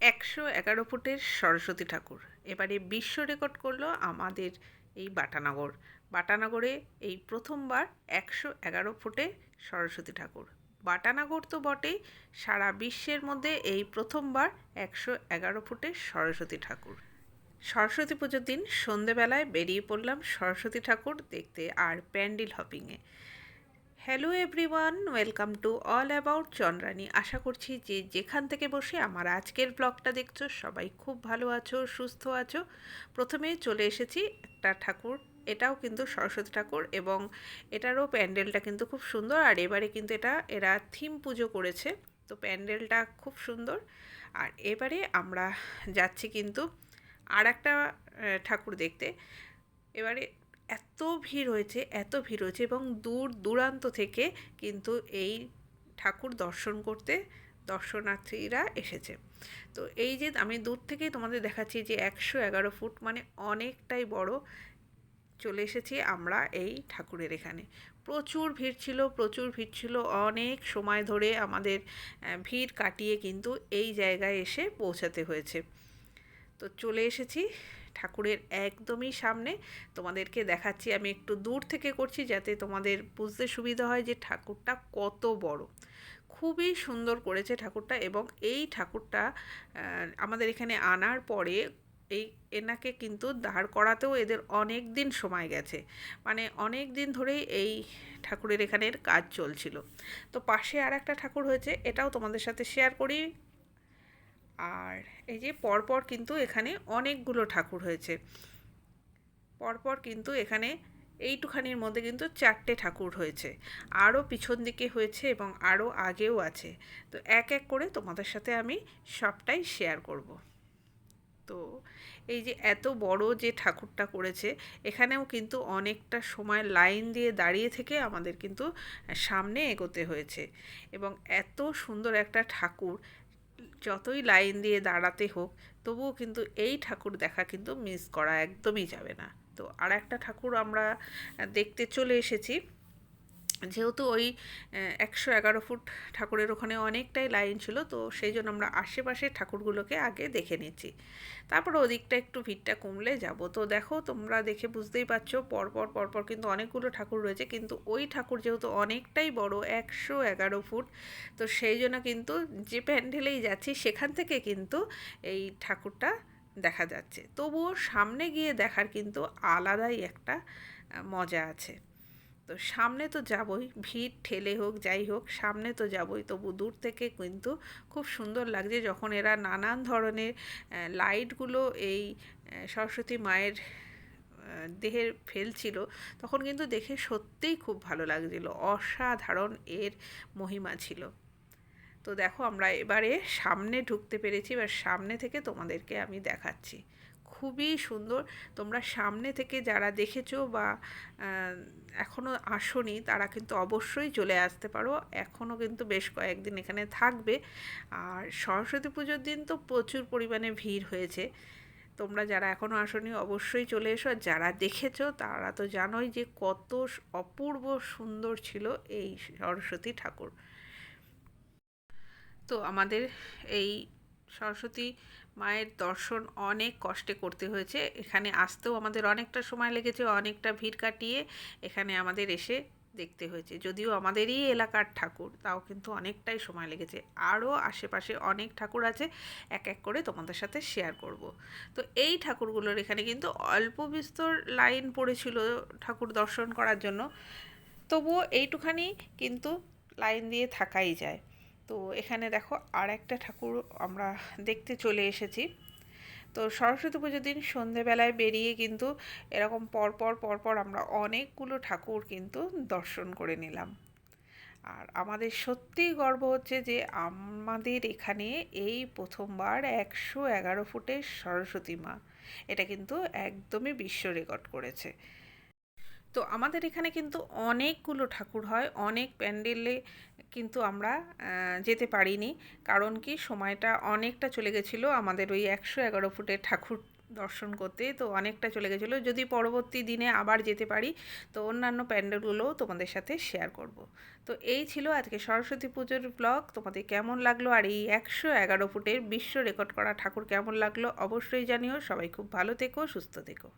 একশো এগারো ফুটের সরস্বতী ঠাকুর। এবারে বিশ্ব রেকর্ড করল আমাদের এই বাটানগর। বাটানগরে এই প্রথমবার একশো এগারো ফুটে সরস্বতী ঠাকুর। বাটানগর তো বটেই, সারা বিশ্বের মধ্যে এই প্রথমবার একশো এগারো ফুটের সরস্বতী ঠাকুর। সরস্বতী পুজোর দিন সন্ধেবেলায় বেরিয়ে পড়লাম সরস্বতী ঠাকুর দেখতে আর pandal হপিংয়ে। Hello everyone welcome to all about Chandrani আশা করছি যে যেখান থেকে বসে আমার আজকের ব্লগটা দেখছ, সবাই খুব ভালো আছো, সুস্থ আছো। প্রথমে চলে এসেছি একটা ঠাকুর, এটাও কিন্তু সরস্বতী ঠাকুর এবং এটারও প্যান্ডেলটা কিন্তু খুব সুন্দর আর এবারে কিন্তু এটা, এরা থিম পুজো করেছে। তো প্যান্ডেলটা খুব সুন্দর। আর এবারে আমরা যাচ্ছি কিন্তু আর একটা ঠাকুর দেখতে। এবারে এত ভিড় হয়েছে, এত ভিড় হয়েছে এবং দূর দূরান্ত থেকে কিন্তু এই ঠাকুর দর্শন করতে দর্শনার্থীরা এসেছে। তো এই যে আমি দূর থেকেই তোমাদের দেখাচ্ছি যে একশো এগারো ফুট মানে অনেকটাই বড় চলে এসেছি আমরা এই ঠাকুরের এখানে। প্রচুর ভিড় ছিল, প্রচুর ভিড় ছিল অনেক সময় ধরে আমাদের ভিড় কাটিয়ে কিন্তু এই জায়গায় এসে পৌঁছাতে হয়েছে। তো চলে এসেছি ঠাকুরের একদমই সামনে। তোমাদেরকে দেখাচ্ছি, আমি একটু দূর থেকে করছি যাতে তোমাদের বুঝতে সুবিধা হয় যে ঠাকুরটা কত বড়। খুবই সুন্দর করেছে ঠাকুরটা এবং এই ঠাকুরটা আমাদের এখানে আনার পরে এই এনাকে কিন্তু দাঁড় করাতেও এদের অনেক দিন সময় গেছে। মানে অনেক দিন ধরেই এই ঠাকুরের এখানের কাজ চলছিল। তো পাশে আর একটা ঠাকুর হয়েছে, এটাও তোমাদের সাথে শেয়ার করি। আর এই যে পরপর কিন্তু এখানে অনেকগুলো ঠাকুর হয়েছে। পরপর কিন্তু এখানে এইটুখানির মধ্যে কিন্তু চারটে ঠাকুর হয়েছে। আরও পিছন দিকে হয়েছে এবং আরও আগেও আছে। তো এক এক করে তোমাদের সাথে আমি সবটাই শেয়ার করব। তো এই যে এত বড় যে ঠাকুরটা করেছে, এখানেও কিন্তু অনেকটা সময় লাইন দিয়ে দাঁড়িয়ে থেকে আমাদের কিন্তু সামনে এগোতে হয়েছে। এবং এত সুন্দর একটা ঠাকুর যতই লাইন দিয়ে দাঁড়াতে হোক, তবুও কিন্তু এই ঠাকুর দেখা কিন্তু মিস করা একদমই যাবে না। তো আর একটা ঠাকুর আমরা দেখতে চলে এসেছি। যেহেতু ওই একশো এগারো ফুট ঠাকুরের ওখানে অনেকটাই লাইন ছিল, তো সেই জন্য আমরা আশেপাশের ঠাকুরগুলোকে আগে দেখে নিচ্ছি। তারপর ওদিকটা একটু ভিড়টা কমলে যাব। তো দেখো, তোমরা দেখে বুঝতেই পারছ, পরপর পরপর কিন্তু অনেকগুলো ঠাকুর রয়েছে, কিন্তু ওই ঠাকুর যেহেতু অনেকটাই বড়, একশো এগারো ফুট, তো সেই জন্য কিন্তু যে প্যান্ডেলেই যাচ্ছি, সেখান থেকে কিন্তু এই ঠাকুরটা দেখা যাচ্ছে। তবুও সামনে গিয়ে দেখার কিন্তু আলাদাই একটা মজা আছে। তো সামনে তো যাবই, ভিড় ঠেলে হোক, যাই হোক, সামনে তো যাবই। তবু দূর থেকে কিন্তু খুব সুন্দর লাগছে যখন এরা নানান ধরনের লাইটগুলো এই সরস্বতী মায়ের দেহের ফেলছিল, তখন কিন্তু দেখে সত্যিই খুব ভালো লাগছিল। অসাধারণ এর মহিমা ছিল। তো দেখো আমরা এবারে সামনে ঢুকতে পেরেছি, এবার সামনে থেকে তোমাদেরকে আমি দেখাচ্ছি। খুবই সুন্দর। তোমরা সামনে থেকে যারা দেখেছ বা এখনও আসনি, তারা কিন্তু অবশ্যই চলে আসতে পারো। এখনও কিন্তু বেশ কয়েকদিন এখানে থাকবে। আর সরস্বতী পুজোর দিন তো প্রচুর পরিমাণে ভিড় হয়েছে। তোমরা যারা এখনও আসনি, অবশ্যই চলে এসো। আর যারা দেখেছ, তারা তো জানোই যে কত অপূর্ব সুন্দর ছিল এই সরস্বতী ঠাকুর। তো আমাদের এই সরস্বতী মায়ের দর্শন অনেক কষ্টে করতে হয়েছে। এখানে আসতেও আমাদের অনেকটা সময় লেগেছে, অনেকটা ভিড় কাটিয়ে এখানে আমাদের এসে দেখতে হয়েছে। যদিও আমাদেরই এলাকার ঠাকুর, তাও কিন্তু অনেকটাই সময় লেগেছে। আরও আশেপাশে অনেক ঠাকুর আছে, এক এক করে তোমাদের সাথে শেয়ার করব। তো এই ঠাকুরগুলোর এখানে কিন্তু অল্প বিস্তর লাইন পড়েছিল ঠাকুর দর্শন করার জন্য। তবুও এইটুখানি কিন্তু লাইন দিয়ে থাকাই যায়। তো এখানে দেখো আর একটা ঠাকুর আমরা দেখতে চলে এসেছি। তো সরস্বতী পুজোর দিন সন্ধেবেলায় বেরিয়ে কিন্তু এরকম পরপর পরপর আমরা অনেকগুলো ঠাকুর কিন্তু দর্শন করে নিলাম। আর আমাদের সত্যিই গর্ব হচ্ছে যে আমাদের এখানে এই প্রথমবার একশো এগারো ফুটের সরস্বতী মা। এটা কিন্তু একদমই বিশ্ব রেকর্ড করেছে। তো আমাদের এখানে কিন্তু অনেকগুলো ঠাকুর হয়, অনেক প্যান্ডেলে কিন্তু আমরা যেতে পারিনি। কারণ কি? সময়টা অনেকটা চলে গেছিল আমাদের ওই একশো এগারো ফুটের ঠাকুর দর্শন করতে। তো অনেকটা চলে গেছিল। যদি পরবর্তী দিনে আবার যেতে পারি, তো অন্যান্য প্যান্ডেলগুলোও তোমাদের সাথে শেয়ার করব। তো এই ছিল আজকে সরস্বতী পুজোর ব্লগ তোমাদের কেমন লাগল? আর এই একশো এগারো ফুটের বিশ্ব রেকর্ড করা ঠাকুর কেমন লাগল? অবশ্যই জানিও। সবাই খুব ভালো থেকো, সুস্থ থেকো।